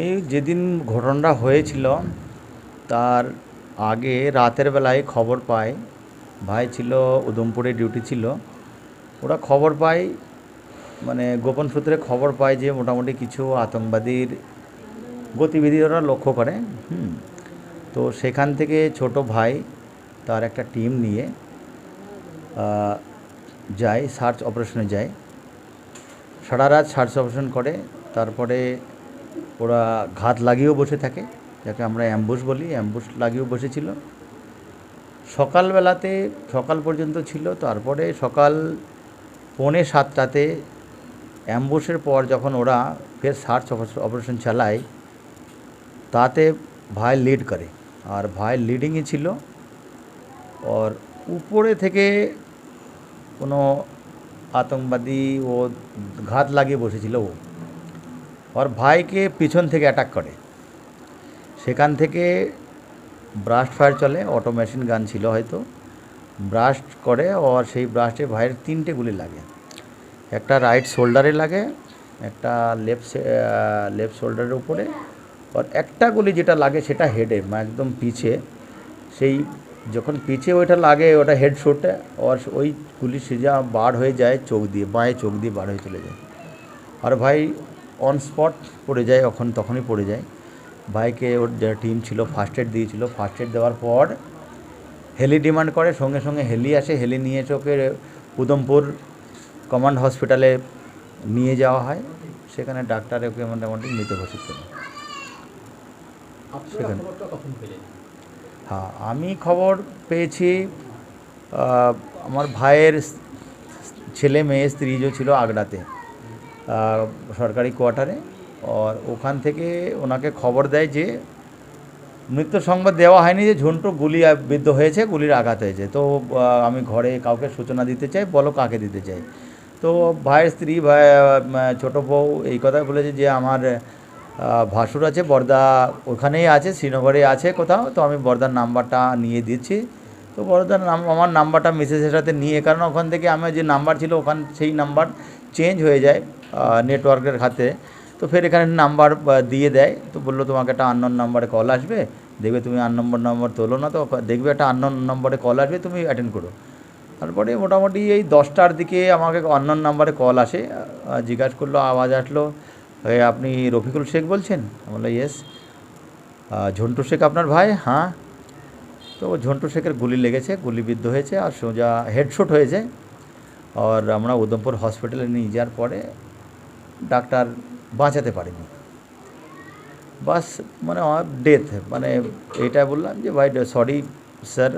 এই যেদিন ঘটনাটা হয়েছিল, তার আগে রাতের বেলায় খবর পায়, ভাই ছিল উদমপুরে ডিউটি ছিল, ওরা খবর পায় মানে গোপন সূত্রে খবর পায় যে মোটামুটি কিছু আতঙ্কবাদীর গতিবিধি ওরা লক্ষ্য করে, হুম। তো সেখান থেকে ছোট ভাই তার একটা টিম নিয়ে যায়, সার্চ অপারেশনে যায়। সারা রাত সার্চ অপারেশন করে, তারপরে ওরা ঘাত লাগিয়েও বসে থাকে, যাকে আমরা অ্যাম্বুস বলি। অ্যাম্বুস লাগিয়েও বসেছিল। সকালবেলাতে, সকাল পর্যন্ত ছিল, তারপরে সকাল পৌনে সাতটাতে অ্যাম্বুসের পর যখন ওরা ফের সার্চ অপারেশন চালায়, তাতে ভাই লিড করে। আর ভাই লিডিংয়ে ছিল। আর উপরে থেকে কোনো আতঙ্কবাদী ও ঘাত লাগিয়ে বসেছিল ও। ওর ভাইকে পিছন থেকে অ্যাটাক করে। সেখান থেকে ব্রাস্ট ফায়ার চলে অটো মেশিন গান ছিল হয়তো। ব্রাস্ট করে আর সেই ব্রাস্টে ভাইয়ের তিনটে গুলি লাগে। একটা রাইট শোল্ডারে লাগে, একটা লেফট লেফট শোল্ডারের উপরে। আর একটা গুলি যেটা লাগে সেটা হেডে একদম পিছে। সেই যখন পিছে ওইটা লাগে, ওটা হেড শটে আর ওই গুলি সিজা বার হয়ে যায়, চোখ দিয়ে, বাঁয়ে চোখ দিয়ে বার হয়ে চলে যায়। আর ভাই অন স্পট পড়ে যায় তখন তখনই পড়ে যায়। ভাইকে ওর যে টিম ছিল ফার্স্ট এড দিয়েছিল। ফার্স্ট এড দেওয়ার পর হেলি ডিমান্ড করে সঙ্গে সঙ্গে হেলি আসে। হেলি নিয়ে চোখে উদমপুর কমান্ড হসপিটালে নিয়ে যাওয়া হয়। সেখানে ডাক্তার ওকে মোটামুটি মৃত ঘোষিত করে। সেখানে। হ্যাঁ আমি খবর পেয়েছি আমার ভাইয়ের ছেলে মেয়ে স্ত্রী যে ছিল আগ্রাতে। সরকারি কোয়ার্টারে আর ওখান থেকে ওনাকে খবর দেয় যে মৃত্যু সংবাদ দেওয়া হয়নি যে ঝন্টু গুলি বিদ্ধ হয়েছে, গুলির আঘাত হয়েছে। তো আমি ঘরে কাউকে সূচনা দিতে চাই, বলো কাকে দিতে চাই। তো ভাইয়ের স্ত্রী, ভাই ছোটো বউ এই কথাই বলেছে যে আমার ভাসুর আছে, বর্দা ওখানেই আছে, শ্রীনগরে আছে কোথাও। তো আমি বর্দার নাম্বারটা নিয়ে দিচ্ছি। তো বর্দার নাম, আমার নাম্বারটা মিসেসের সাথে নিয়ে, কারণ ওখান থেকে আমার যে নাম্বার ছিল, ওখান, সেই নাম্বার চেঞ্জ হয়ে যায়। নেটওয়ার্কের খাতে। তো ফের এখানে নাম্বার দিয়ে দেয়। তো বলল তোমাকে একটা আননোন নাম্বারে কল আসবে। দেখবে তুমি আন নম্বর নম্বর তোলো না তো। দেখবে একটা আননোন নম্বরে কল আসবে তুমি অ্যাটেন্ড করো। তারপরে মোটামুটি এই দশটার দিকে আমাকে অন্য নাম্বারে কল আসে। জিজ্ঞাসা করল আওয়াজ আসলো? "এ, আপনি রফিকুল শেখ বলছেন? আমি বললাম ইয়েস ঝন্টু শেখ আপনার ভাই? হ্যাঁ। তো ঝন্টু শেখের গুলি লেগেছে গুলিবিদ্ধ হয়েছে আর সোজা হেডশট হয়েছে। আর আমরা উদমপুর হসপিটালে নিয়ে যাওয়ার পরে ডাক্তার বাঁচাতে পারেনি বাস মানে ডেথ মানে এইটা বললাম যে ভাই सॉरी सर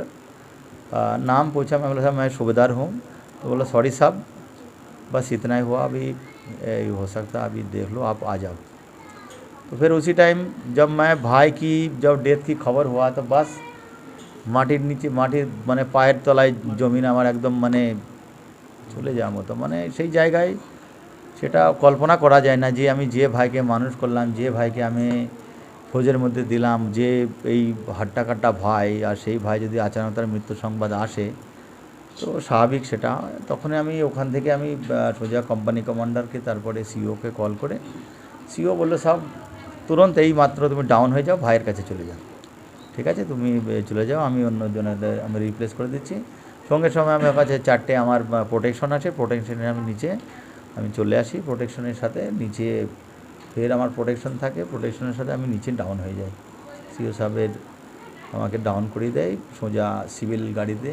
आ, नाम पूछा मैं बोला साहब मैं सूबेदार हूँ तो बोला सॉरी साहब बस इतना ही हुआ अभी ए, हो सकता अभी देख लो आप आ जाओ तो फिर उसी टाइम जब मैं भाई की जब डेथ की खबर हुआ तो बस মাটির নিচে মাটির মানে পায়ের তলায় জমিন আমার একদম মানে চলে যাওয়ার মতো মানে সেই জায়গায় সেটা কল্পনা করা যায় না যে আমি যে ভাইকে মানুষ করলাম, যে ভাইকে আমি ফৌজের মধ্যে দিলাম, যে এই হাট্টা কাট্টা ভাই আর সেই ভাই যদি আচানক তার মৃত্যু সংবাদ আসে, তো স্বাভাবিক সেটা। তখনই আমি ওখান থেকে আমি সোজা কোম্পানি কমান্ডারকে তারপরে সিওকে কল করে সিও বলল, সব, তুরন্ত এই মাত্র তুমি ডাউন হয়ে যাও, ভাইয়ের কাছে চলে যাও। ঠিক আছে, তুমি চলে যাও, আমি অন্য জনের আমি রিপ্লেস করে দিচ্ছি। সঙ্গে সঙ্গে আমার কাছে চারটে, আমার প্রোটেকশন আছে প্রোটেকশনের আমি নিচে আমি চলে আসি প্রোটেকশনের সাথে, নিচে ফের আমার প্রোটেকশন থাকে প্রোটেকশনের সাথে আমি নিচে ডাউন হয়ে যাই। সিও সাহেবের আমাকে ডাউন করিয়ে দেয়, সোজা সিভিল গাড়িতে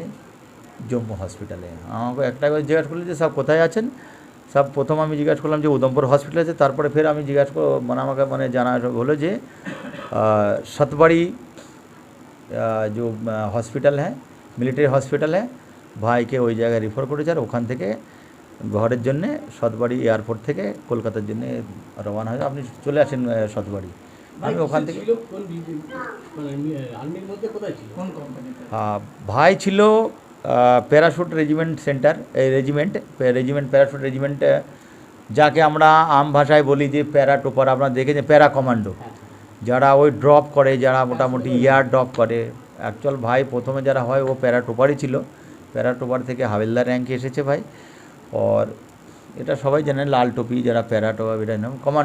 জম্মু হসপিটালে আমাকে একটা করে জিজ্ঞাসা করল যে সব কোথায় আছেন? সব প্রথম আমি জিজ্ঞাসা করলাম যে, উদমপুর হসপিটাল আছে। তারপরে ফের আমি জিজ্ঞাসা মানে আমাকে মানে জানা হলো যে সতবাড়ি जो হসপিটাল হ্যাঁ মিলিটারি হসপিটাল হ্যাঁ ভাইকে ওই জায়গায় রেফার করেছে আর ওখান থেকে ঘরের জন্যে সতবাড়ি এয়ারপোর্ট থেকে কলকাতার জন্যে রওনা হয়ে আপনি চলে আসেন সতবাড়ি। আমি ওখান থেকে মানে আর্মির মধ্যে কোথায় ছিল? কোন কোম্পানিতে আহ, ভাই ছিল প্যারাশুট রেজিমেন্ট সেন্টার এই রেজিমেন্ট রেজিমেন্ট প্যারাশুট রেজিমেন্ট যাকে আমরা আম ভাষায় বলি যে প্যারা টোপার আপনারা দেখেছেন প্যারা কমান্ডো। যারা ওই ড্রপ করে যারা মোটামুটি ইয়ার ড্রপ করে। অ্যাকচুয়াল ভাই প্রথমে যারা হয় ও প্যারা টোপারই ছিল। প্যারা টোপার থেকে হাবিলদার র্যাঙ্কে এসেছে ভাই। আর এটা সবাই জানে লাল টুপি যারা প্যারা টোপা এটা কমান্ড